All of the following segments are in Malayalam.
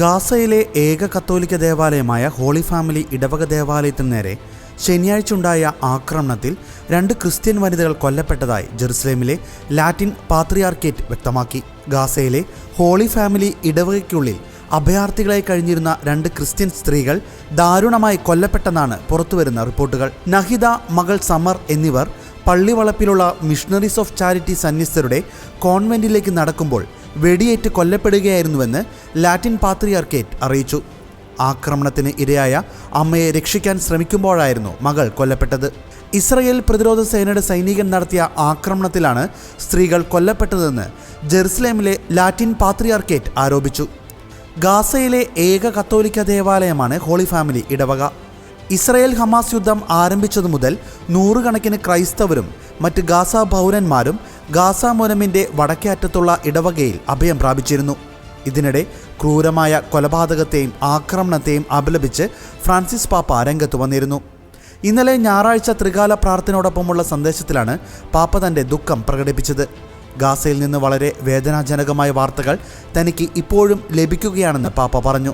ഗാസയിലെ ഏക കത്തോലിക്ക ദേവാലയമായ ഹോളി ഫാമിലി ഇടവക ദേവാലയത്തിന് നേരെ ശനിയാഴ്ച ഉണ്ടായ ആക്രമണത്തിൽ രണ്ട് ക്രിസ്ത്യൻ വനിതകൾ കൊല്ലപ്പെട്ടതായി ജെറുസലേമിലെ ലാറ്റിൻ പാത്രിയാർക്കേറ്റ് വ്യക്തമാക്കി. ഗാസയിലെ ഹോളി ഫാമിലി ഇടവകയ്ക്കുള്ളിൽ അഭയാർത്ഥികളായി കഴിഞ്ഞിരുന്ന രണ്ട് ക്രിസ്ത്യൻ സ്ത്രീകൾ ദാരുണമായി കൊല്ലപ്പെട്ടെന്നാണ് പുറത്തുവരുന്ന റിപ്പോർട്ടുകൾ. നഹിദ മകൾ സമർ എന്നിവർ പള്ളിവളപ്പിലുള്ള മിഷണറീസ് ഓഫ് ചാരിറ്റി സന്യസ്തരുടെ കോൺവെന്റിലേക്ക് നടക്കുമ്പോൾ വെടിയേറ്റ് കൊല്ലപ്പെടുകയായിരുന്നുവെന്ന് ലാറ്റിൻ പാത്രിയാർക്കേറ്റ് അറിയിച്ചു. ആക്രമണത്തിന് ഇരയായ അമ്മയെ രക്ഷിക്കാൻ ശ്രമിക്കുമ്പോഴായിരുന്നു മകൾ കൊല്ലപ്പെട്ടത്. ഇസ്രയേൽ പ്രതിരോധ സേനയുടെ സൈനികൻ നടത്തിയ ആക്രമണത്തിലാണ് സ്ത്രീകൾ കൊല്ലപ്പെട്ടതെന്ന് ജെറുസലേമിലെ ലാറ്റിൻ പാത്രിയാർക്കേറ്റ് ആരോപിച്ചു. ഗാസയിലെ ഏക കത്തോലിക്ക ദേവാലയമാണ് ഹോളി ഫാമിലി ഇടവക. ഇസ്രയേൽ ഹമാസ് യുദ്ധം ആരംഭിച്ചതു മുതൽ നൂറുകണക്കിന് ക്രൈസ്തവരും മറ്റ് ഗാസ പൗരന്മാരും ഗാസ മുനമിന്റെ വടക്കേ അറ്റത്തുള്ള ഇടവകയിൽ അഭയം പ്രാപിച്ചിരുന്നു. ഇതിനിടെ ക്രൂരമായ കൊലപാതകത്തെയും ആക്രമണത്തെയും അപലപിച്ച് ഫ്രാൻസിസ് പാപ്പ രംഗത്ത് വന്നിരുന്നു. ഇന്നലെ ഞായറാഴ്ച ത്രികാല പ്രാർത്ഥനയോടൊപ്പമുള്ള സന്ദേശത്തിലാണ് പാപ്പ തന്റെ ദുഃഖം പ്രകടിപ്പിച്ചത്. ഗാസയിൽ നിന്ന് വളരെ വേദനാജനകമായ വാർത്തകൾ തനിക്ക് ഇപ്പോഴും ലഭിക്കുകയാണെന്ന് പാപ്പ പറഞ്ഞു.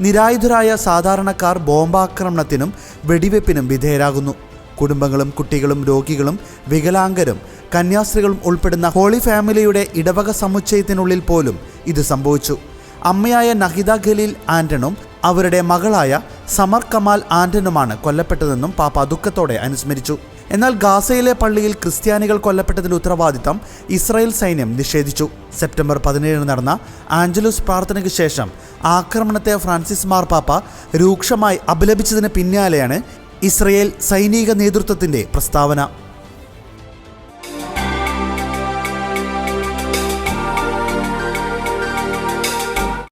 നിരായുധരായ സാധാരണക്കാർ ബോംബാക്രമണത്തിനും വെടിവെപ്പിനും വിധേയരാകുന്നു. കുടുംബങ്ങളും കുട്ടികളും രോഗികളും വികലാംഗരും കന്യാസ്ത്രീകളും ഉൾപ്പെടുന്ന ഹോളി ഫാമിലിയുടെ ഇടവക സമുച്ചയത്തിനുള്ളിൽ പോലും ഇത് സംഭവിച്ചു. അമ്മയായ നഹിദ ഖലീൽ ആന്റണും അവരുടെ മകളായ സമർ കമാൽ ആന്റണുമാണ് കൊല്ലപ്പെട്ടതെന്നും പാപ്പ ദുഃഖത്തോടെ അനുസ്മരിച്ചു. എന്നാൽ ഗാസയിലെ പള്ളിയിൽ ക്രിസ്ത്യാനികൾ കൊല്ലപ്പെട്ടതിൽ ഉത്തരവാദിത്തം ഇസ്രായേൽ സൈന്യം നിഷേധിച്ചു. സെപ്റ്റംബർ പതിനേഴിന് നടന്ന ആഞ്ചലൂസ് പ്രാർത്ഥനയ്ക്ക് ശേഷം ആക്രമണത്തെ ഫ്രാൻസിസ് മാർപ്പാപ്പ രൂക്ഷമായി അപലപിച്ചതിന് പിന്നാലെയാണ് ഇസ്രയേൽ സൈനിക നേതൃത്വത്തിന്റെ പ്രസ്താവന.